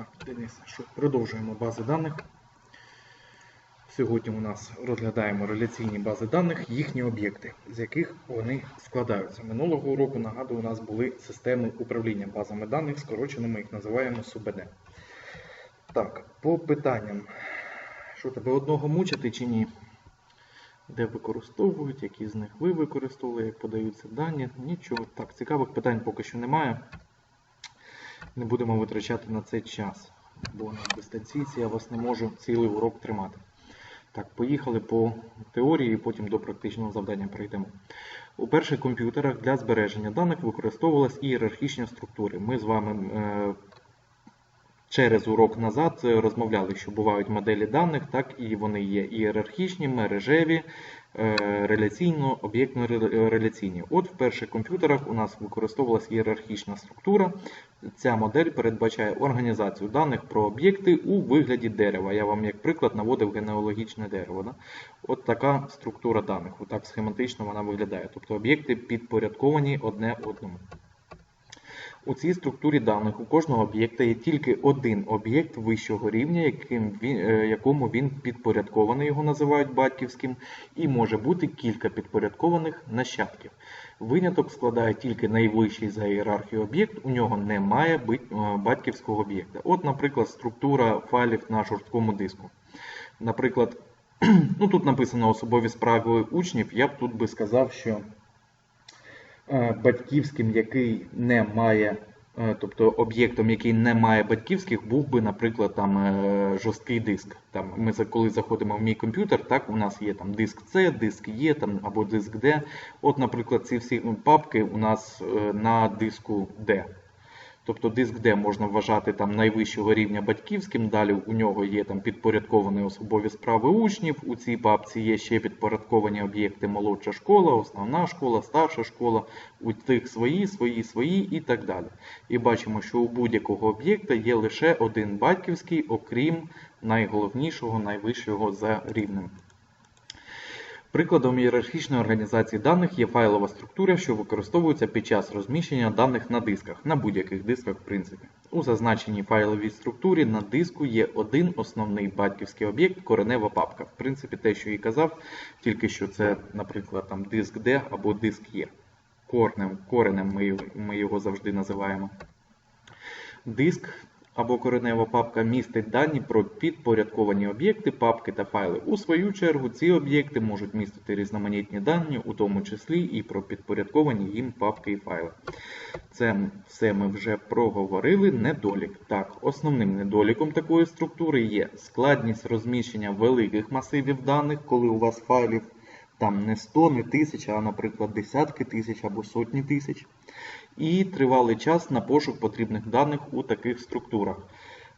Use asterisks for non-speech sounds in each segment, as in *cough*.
Так, Денис, що продовжуємо бази даних. Сьогодні у нас розглядаємо реляційні бази даних, їхні об'єкти, з яких вони складаються. Минулого року, нагадую, у нас були системи управління базами даних, скорочено ми їх називаємо СУБД. Так, по питанням. Що тебе одного мучити чи ні? Де використовують, які з них ви використовували, як подаються дані? Нічого. Так, цікавих питань поки що немає. Не будемо витрачати на це час, бо на дистанційці я вас не можу цілий урок тримати. Так, поїхали по теорії, потім до практичного завдання перейдемо. У перших комп'ютерах для збереження даних використовувалися ієрархічні структури. Ми з вами е, через урок назад розмовляли, що бувають моделі даних, так і вони є ієрархічні, мережеві, е, реляційно, об'єктно-реляційні. От в перших комп'ютерах у нас використовувалася ієрархічна структура. Ця модель передбачає організацію даних про об'єкти у вигляді дерева. Я вам, як приклад, наводив генеалогічне дерево. Да? От така структура даних. Отак схематично вона виглядає. Тобто об'єкти підпорядковані одне одному. У цій структурі даних у кожного об'єкта є тільки один об'єкт вищого рівня, яким він, е, якому він підпорядкований, його називають батьківським, і може бути кілька підпорядкованих нащадків. Виняток складає тільки найвищий за ієрархію об'єкт, у нього немає е, батьківського об'єкта. От, наприклад, структура файлів на жорсткому диску. Наприклад, *clears throat* ну тут написано особові справи учнів, я б тут би сказав, що батьківським, який не має, е, тобто об'єктом, який не має батьківських, був би, наприклад, там е, жорсткий диск. Там ми коли заходимо в мій комп'ютер, так у нас є там диск С, диск Е там або диск Д. От, наприклад, ці всі ну, папки у нас е, на диску D. Тобто диск D можна вважати там найвищого рівня батьківським. Далі у нього є там підпорядковані особові справи учнів. У цій папці є ще підпорядковані об'єкти молодша школа, основна школа, старша школа, у тих свої, свої, свої і так далі. І бачимо, що у будь-якого об'єкта є лише один батьківський, окрім найголовнішого, найвищого за рівнем. Прикладом ієрархічної організації даних є файлова структура, що використовується під час розміщення даних на дисках, на будь-яких дисках, в принципі. У зазначеній файловій структурі на диску є один основний батьківський об'єкт коренева папка. В принципі, те, що і казав, тільки що це, наприклад, там диск D або диск Е. Корнем, коренем ми його завжди називаємо. Диск або коренева папка містить дані про підпорядковані об'єкти, папки та файли. У свою чергу ці об'єкти можуть містити різноманітні дані, у тому числі і про підпорядковані їм папки і файли. Це все ми вже проговорили. Недолік. Так, основним недоліком такої структури є складність розміщення великих масивів даних, коли у вас файлів там не 100, не 1000, а, наприклад, десятки тисяч або сотні тисяч. І тривалий час на пошук потрібних даних у таких структурах.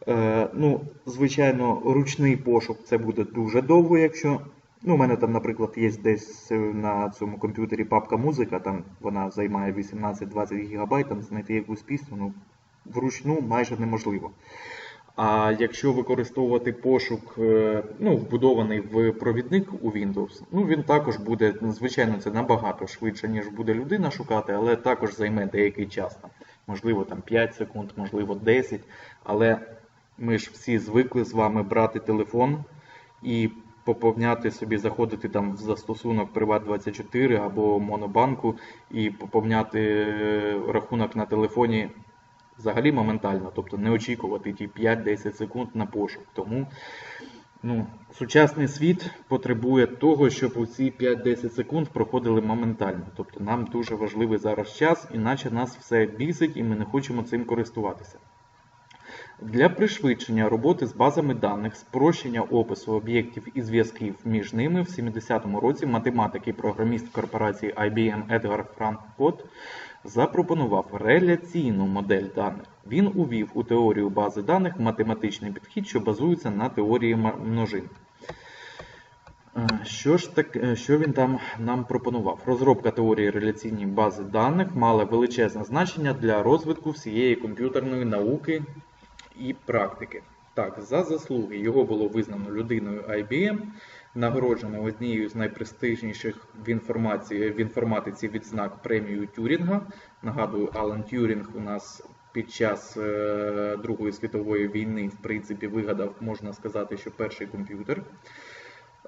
Е, ну, звичайно, ручний пошук це буде дуже довго, якщо. Ну, у мене там, наприклад, є десь е, на цьому комп'ютері папка музика, там вона займає 18-20 ГБ, там знайти якусь пісню, ну, вручну майже неможливо. А якщо використовувати пошук, е, ну, вбудований в провідник у Windows, ну він також буде, звичайно, це набагато швидше, ніж буде людина шукати, але також займе деякий час. Там, можливо, там 5 секунд, можливо, 10. Але ми ж всі звикли з вами брати телефон і поповняти собі, заходити там в застосунок Privat24 або Монобанку і поповняти е, рахунок на телефоні взагалі моментально, тобто не очікувати ті 5-10 секунд на пошук. Тому ну, сучасний світ потребує того, щоб у ці 5-10 секунд проходили моментально. Тобто нам дуже важливий зараз час, іначе нас все бісить і ми не хочемо цим користуватися. Для пришвидшення роботи з базами даних, спрощення опису об'єктів і зв'язків між ними в 70-му році математик і програміст корпорації IBM Едгар Франк Кот запропонував реляційну модель даних. Він увів у теорію бази даних математичний підхід, що базується на теорії множин. Е, Що ж так, е, що він там нам пропонував? Розробка теорії реляційної бази даних мала величезне значення для розвитку всієї комп'ютерної науки і практики. Так, за заслуги його було визнано людиною IBM, нагороджено однією з найпрестижніших в інформації в інформатиці відзнак премію Тюрінга. Нагадую, Алан Тюрінг у нас під час е, Другої світової війни, в принципі, вигадав, можна сказати, що перший комп'ютер.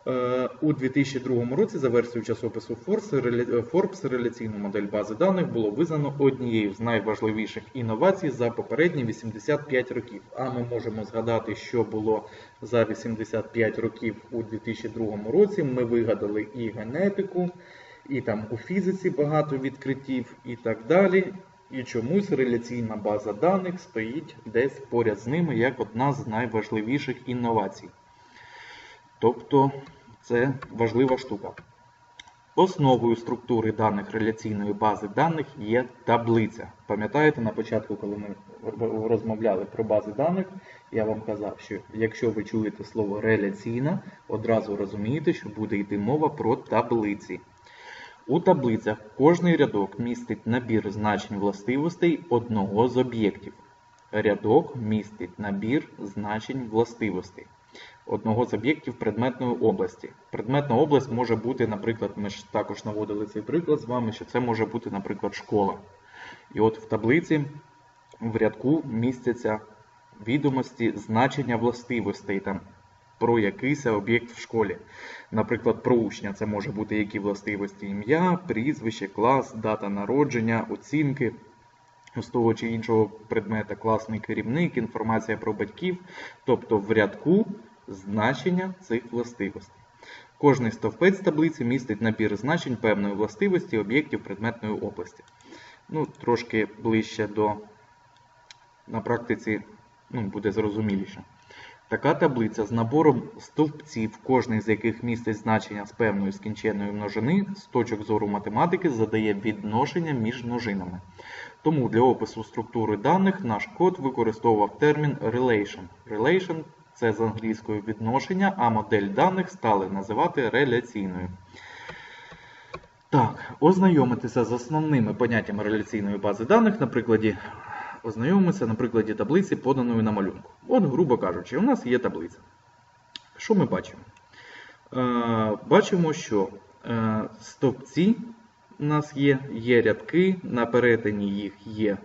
Е, У 2002 році за версією часопису Forbes, реля- Forbes реляційну модель бази даних було визнано однією з найважливіших інновацій за попередні 85 років. А ми можемо згадати, що було за 85 років у 2002 році. Ми вигадали і генетику, і там у фізиці багато відкриттів, і так далі. І чомусь реляційна база даних стоїть десь поряд з ними як одна з найважливіших інновацій. Тобто це важлива штука. Основою структури даних реляційної бази даних є таблиця. Пам'ятаєте, на початку, коли ми розмовляли про бази даних, я вам казав, що якщо ви чуєте слово реляційна, одразу розумієте, що буде йти мова про таблиці. У таблицях кожний рядок містить набір значень властивостей одного з об'єктів. Рядок містить набір значень властивостей одного з об'єктів предметної області. Предметна область може бути, наприклад, ми ж також наводили цей приклад з вами, що це може бути, наприклад, школа. І от в таблиці в рядку містяться відомості значення властивостей там, про якийсь об'єкт в школі. Наприклад, про учня це може бути які властивості ім'я, прізвище, клас, дата народження, оцінки. З того чи іншого предмета класний керівник, інформація про батьків, тобто в рядку значення цих властивостей. Кожний стовпець таблиці містить набір значень певної властивості об'єктів предметної області. Ну, Трошки ближче до на практиці ну, буде зрозуміліше. Така таблиця з набором стовпців, кожний з яких містить значення з певної скінченної множини, з точок зору математики задає відношення між множинами. Тому для опису структури даних наш код використовував термін relation. Relation це з англійської відношення, а модель даних стали називати реляційною. Так, ознайомитися з основними поняттями реляційної бази даних на прикладі. Ознайомимося на прикладі таблиці, поданої на малюнку. От, грубо кажучи, у нас є таблиця. Що ми бачимо? Е, бачимо, що е, стовпці у нас є, є рядки, на перетині їх є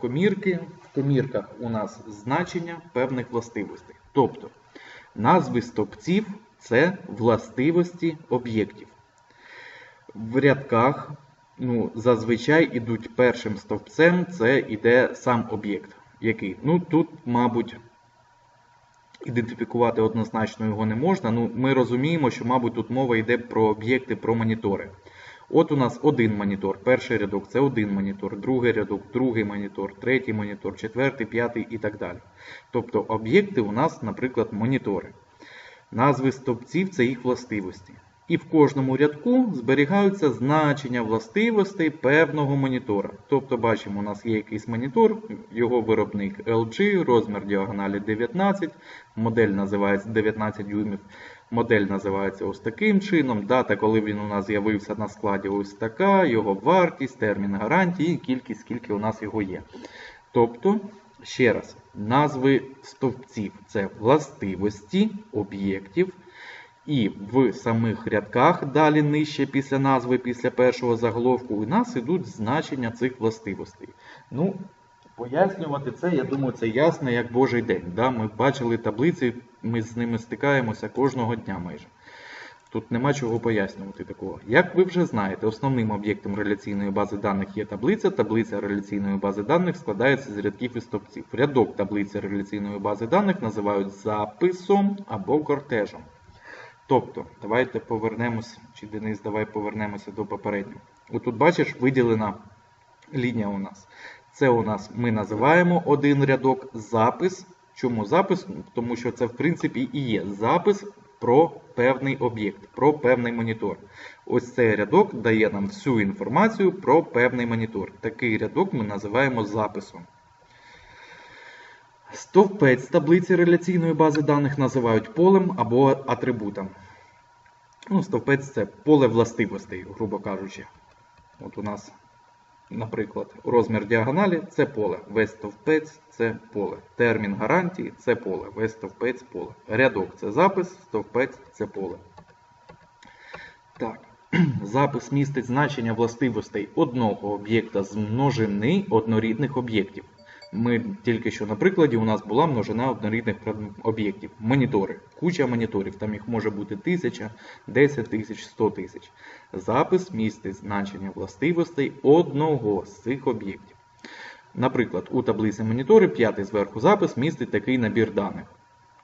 комірки. В комірках у нас значення певних властивостей. Тобто назви стовпців це властивості об'єктів. В рядках ну, зазвичай ідуть першим стовпцем, це йде сам об'єкт. який. Ну, Тут, мабуть, ідентифікувати однозначно його не можна. Ну, Ми розуміємо, що, мабуть, тут мова йде про об'єкти, про монітори. От у нас один монітор, перший рядок це один монітор, другий рядок, другий монітор, третій монітор, четвертий, п'ятий і так далі. Тобто об'єкти у нас, наприклад, монітори. Назви стовпців це їх властивості. І в кожному рядку зберігаються значення властивостей певного монітора. Тобто, бачимо, у нас є якийсь монітор, його виробник LG, розмір діагоналі 19, модель називається 19 дюймів. Модель називається ось таким чином. Дата, коли він у нас з'явився на складі, ось така, його вартість, термін гарантії і кількість, скільки у нас його є. Тобто, ще раз, назви стовпців це властивості об'єктів. І в самих рядках, далі нижче після назви, після першого заголовку, у нас ідуть значення цих властивостей. Ну, Пояснювати це, я думаю, це ясно, як Божий день. Да? Ми бачили таблиці, ми з ними стикаємося кожного дня майже. Тут нема чого пояснювати такого. Як ви вже знаєте, основним об'єктом реляційної бази даних є таблиця. Таблиця реляційної бази даних складається з рядків і стовпців. Рядок таблиці реляційної бази даних називають записом або кортежем. Тобто, давайте повернемося, чи Денис, давай повернемося до попереднього. Отут, бачиш, виділена лінія у нас. Це у нас ми називаємо один рядок запис. Чому запис? Тому що це, в принципі, і є запис про певний об'єкт, про певний монітор. Ось цей рядок дає нам всю інформацію про певний монітор. Такий рядок ми називаємо записом. Стовпець таблиці реляційної бази даних називають полем або атрибутом. Ну, Стовпець це поле властивостей, грубо кажучи. От у нас, наприклад, розмір діагоналі це поле. Весь стовпець це поле. Термін гарантії це поле. Весь стовпець поле. Рядок це запис, стовпець це поле. Так. *clears throat* Запис містить значення властивостей одного об'єкта з множини однорідних об'єктів. Ми тільки що на прикладі у нас була множина однорідних об'єктів. Монітори. Куча моніторів. Там їх може бути тисяча, 10 тисяч, 100 тисяч. Запис містить значення властивостей одного з цих об'єктів. Наприклад, у таблиці монітори п'ятий зверху запис містить такий набір даних.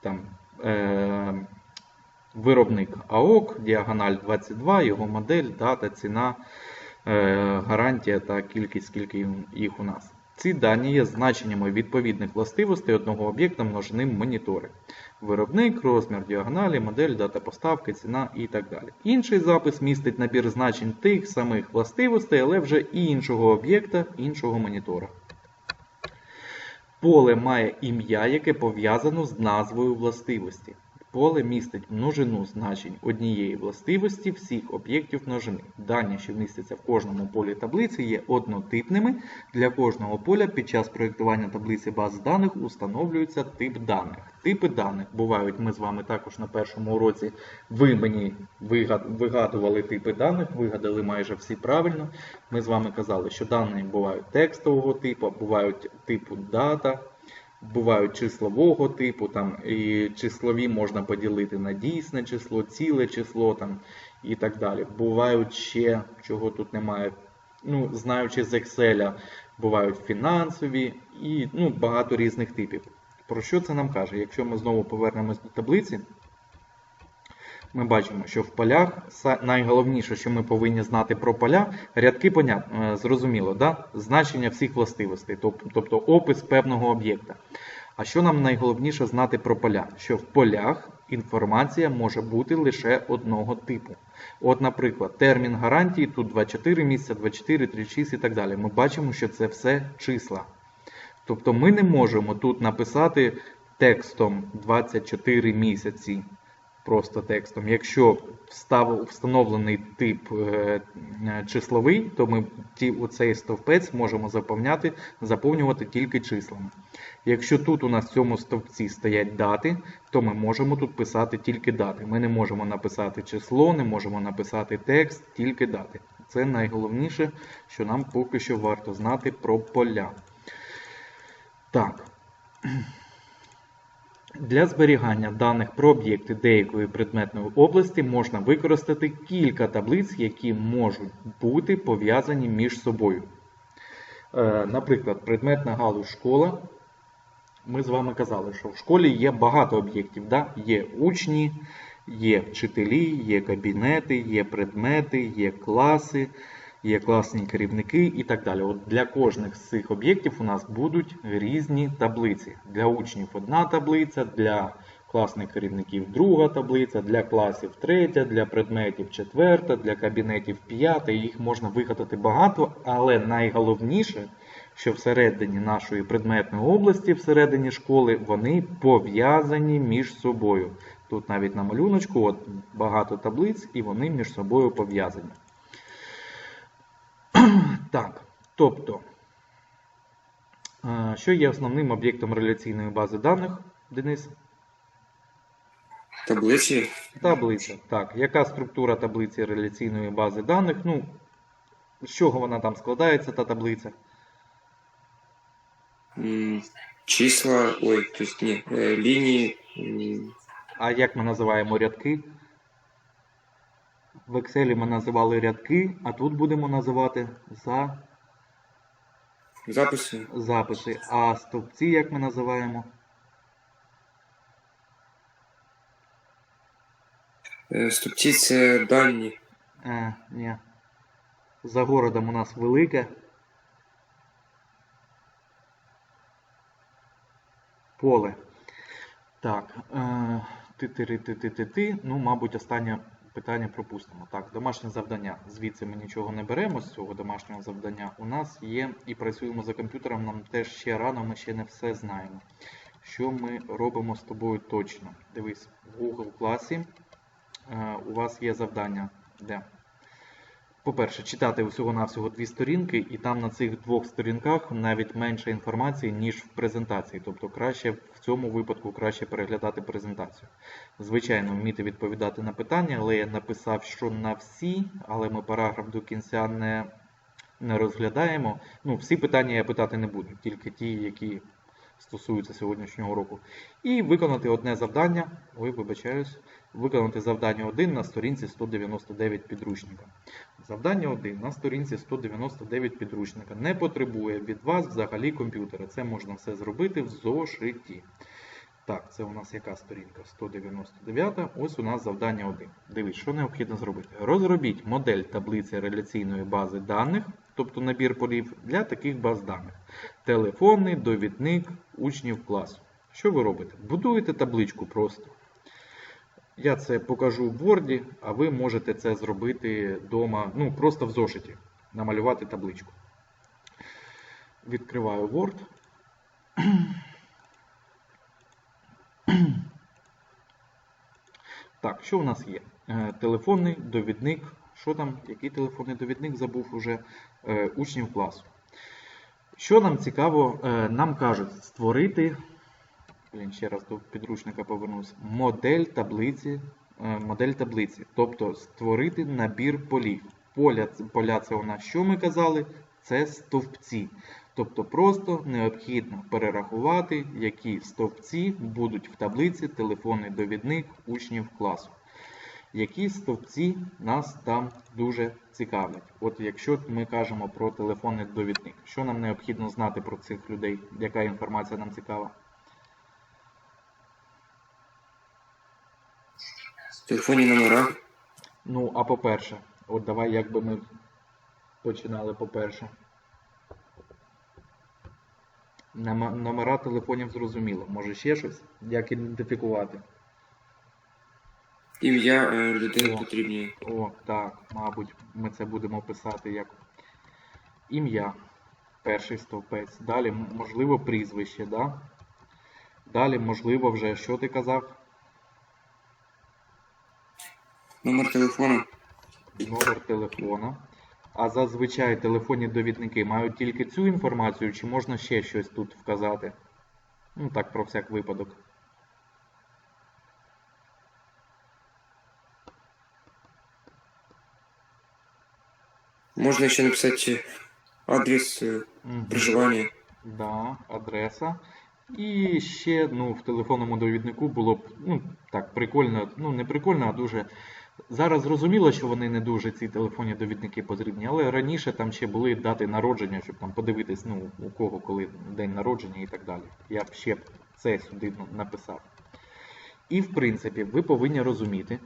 Там, е- виробник АОК, діагональ 22, його модель, дата, ціна, е- гарантія та кількість, скільки їх у нас. Ці дані є значеннями відповідних властивостей одного об'єкта множини монітори. Виробник, розмір діагоналі, модель, дата поставки, ціна і так далі. Інший запис містить набір значень тих самих властивостей, але вже і іншого об'єкта, іншого монітора. Поле має ім'я, яке пов'язано з назвою властивості. Поле містить множину значень однієї властивості всіх об'єктів множини. Дані, що містяться в кожному полі таблиці, є однотипними. Для кожного поля під час проєктування таблиці баз даних установлюється тип даних. Типи даних бувають, ми з вами також на першому уроці. Ви мені вигадували типи даних, вигадали майже всі правильно. Ми з вами казали, що дані бувають текстового типу, бувають типу дата, бувають числового типу, там і числові можна поділити на дійсне число, ціле число там і так далі. Бувають ще, чого тут немає, ну, знаючи з Excel, бувають фінансові і ну, багато різних типів. Про що це нам каже? Якщо ми знову повернемось до таблиці, ми бачимо, що в полях найголовніше, що ми повинні знати про поля, рядки понятно, е, зрозуміло, да? значення всіх властивостей, тобто опис певного об'єкта. А що нам найголовніше знати про поля? Що в полях інформація може бути лише одного типу. От, наприклад, термін гарантії тут 24 місяця, 24, 36 і так далі. Ми бачимо, що це все числа. Тобто ми не можемо тут написати текстом 24 місяці, просто текстом. Якщо встав, встановлений тип е, е, числовий, то ми ті, у цей стовпець можемо заповняти, заповнювати тільки числами. Якщо тут у нас в цьому стовпці стоять дати, то ми можемо тут писати тільки дати. Ми не можемо написати число, не можемо написати текст, тільки дати. Це найголовніше, що нам поки що варто знати про поля. Так. Для зберігання даних про об'єкти деякої предметної області можна використати кілька таблиць, які можуть бути пов'язані між собою. Е, Наприклад, предметна галузь школа. Ми з вами казали, що в школі є багато об'єктів. Да? Є учні, є вчителі, є кабінети, є предмети, є класи, є класні керівники і так далі. От для кожних з цих об'єктів у нас будуть різні таблиці. Для учнів одна таблиця, для класних керівників друга таблиця, для класів третя, для предметів четверта, для кабінетів п'ята. Їх можна вигадати багато, але найголовніше, що всередині нашої предметної області, всередині школи, вони пов'язані між собою. Тут навіть на малюночку от багато таблиць, і вони між собою пов'язані. Так, тобто, е, що є основним об'єктом реляційної бази даних, Денис? Таблиці Таблиця. Так, яка структура таблиці реляційної бази даних? Ну, з чого вона там складається, та таблиця? числа, ой, то есть ні, е, лінії, А як ми називаємо рядки? В Excel ми називали рядки, а тут будемо називати за записи, записи. А стовпці як ми називаємо? Е, стопці це дані, Е, ні. За городом у нас велике. Поле. Так. Е, ти-ти-ти-ти-ти-ти. Ну, мабуть, останнє питання пропустимо. Так, домашнє завдання. Звідси ми нічого не беремо з цього домашнього завдання. У нас є і працюємо за комп'ютером, нам теж ще рано, ми ще не все знаємо. Що ми робимо з тобою точно? Дивись, в Google класі е, у вас є завдання. Де? По-перше, читати всього-навсього дві сторінки, і там на цих двох сторінках навіть менше інформації, ніж в презентації. Тобто краще в цьому випадку краще переглядати презентацію. Звичайно, вміти відповідати на питання, але я написав, що на всі, але ми параграф до кінця не, не розглядаємо. Ну, всі питання я питати не буду, тільки ті, які стосуються сьогоднішнього уроку. І виконати одне завдання. Ой, вибачаюсь. Виконати завдання 1 на сторінці 199 підручника. Завдання 1 на сторінці 199 підручника не потребує від вас взагалі комп'ютера. Це можна все зробити в зошиті. Так, це у нас яка сторінка? 199. Ось у нас завдання 1. Дивись, що необхідно зробити. Розробіть модель таблиці реляційної бази даних, тобто набір полів, для таких баз даних. Телефонний, довідник, учнів класу. Що ви робите? Будуєте табличку просто. Я це покажу в Word, а ви можете це зробити вдома, ну просто в зошиті, намалювати табличку. Відкриваю Word. Так, що у нас є? Е, Телефонний довідник. Що там? Який телефонний довідник забув уже учнів класу. Що нам цікаво, е, нам кажуть створити, блін, ще раз до підручника повернусь, модель таблиці, е, модель таблиці, тобто створити набір полів. Поля, поля це у нас що ми казали? Це стовпці. Тобто просто необхідно перерахувати, які стовпці будуть в таблиці телефонний довідник учнів класу. Які стовпці нас там дуже цікавлять. От якщо ми кажемо про телефонний довідник, що нам необхідно знати про цих людей, яка інформація нам цікава? Телефонні номера. Ну, а по-перше, от давай як би ми починали по-перше. Номера телефонів зрозуміло. Може ще щось? Як ідентифікувати? Ім'я е, людини потрібні. О, так, мабуть, ми це будемо писати як ім'я, перший стовпець. Далі, можливо, прізвище, да? Далі, можливо, вже що ти казав? Номер телефону. Номер телефона. А зазвичай телефонні довідники мають тільки цю інформацію, чи можна ще щось тут вказати? Ну так, про всяк випадок. Можна ще написати адрес е, Мгм. проживання. Да, адреса. І ще ну, в телефонному довіднику було б ну, так, прикольно, ну не прикольно, а дуже. Зараз зрозуміло, що вони не дуже ці телефонні довідники потрібні, але раніше там ще були дати народження, щоб там подивитись, ну, у кого коли день народження і так далі. Я б ще це сюди ну, написав. І в принципі, ви повинні розуміти,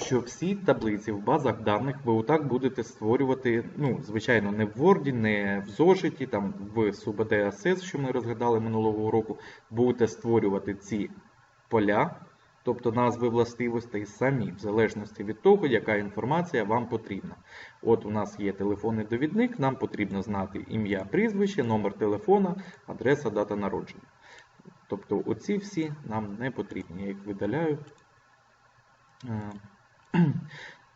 що всі таблиці в базах даних ви отак будете створювати, ну, звичайно, не в Word, не в зошиті, там в Access, що ми розглядали минулого уроку, будете створювати ці поля, тобто назви властивостей самі, в залежності від того, яка інформація вам потрібна. От у нас є телефонний довідник, нам потрібно знати ім'я, прізвище, номер телефона, адреса, дата народження. Тобто оці всі нам не потрібні. Я їх видаляю. *clears throat*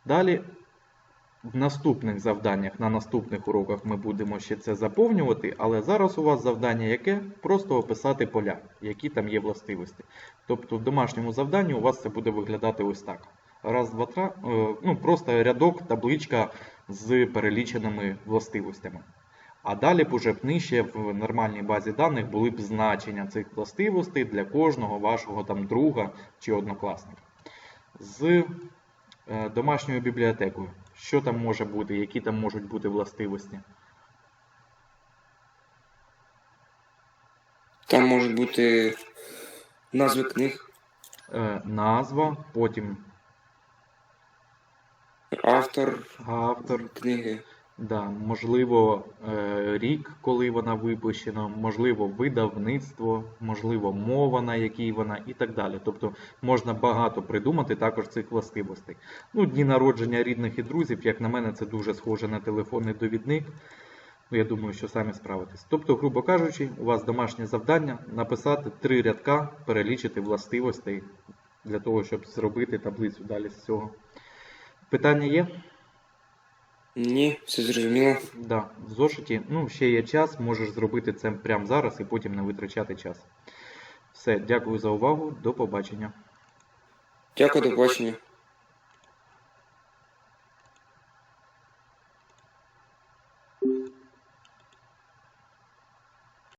Далі в наступних завданнях, на наступних уроках ми будемо ще це заповнювати, але зараз у вас завдання яке? Просто описати поля, які там є властивості. Тобто в домашньому завданні у вас це буде виглядати ось так. Раз, два, три, е, ну просто рядок, табличка з переліченими властивостями. А далі б уже б нижче в нормальній базі даних були б значення цих властивостей для кожного вашого там друга чи однокласника. З домашньою бібліотекою. Що там може бути, які там можуть бути властивості? Там можуть бути назви книг, Е, назва, потім автор автор, книги. Да, можливо, е, рік, коли вона випущена, можливо, видавництво, можливо, мова, на якій вона, і так далі. Тобто можна багато придумати також цих властивостей. Ну, дні народження рідних і друзів, як на мене, це дуже схоже на телефонний довідник. Ну, я думаю, що самі справитесь. Тобто, грубо кажучи, у вас домашнє завдання написати три рядка, перелічити властивостей для того, щоб зробити таблицю далі з цього. Питання є? Ні, все зрозуміло. Да, в зошиті. Ну, ще є час, можеш зробити це прямо зараз і потім не витрачати час. Все, дякую за увагу. До побачення. Дякую, до побачення.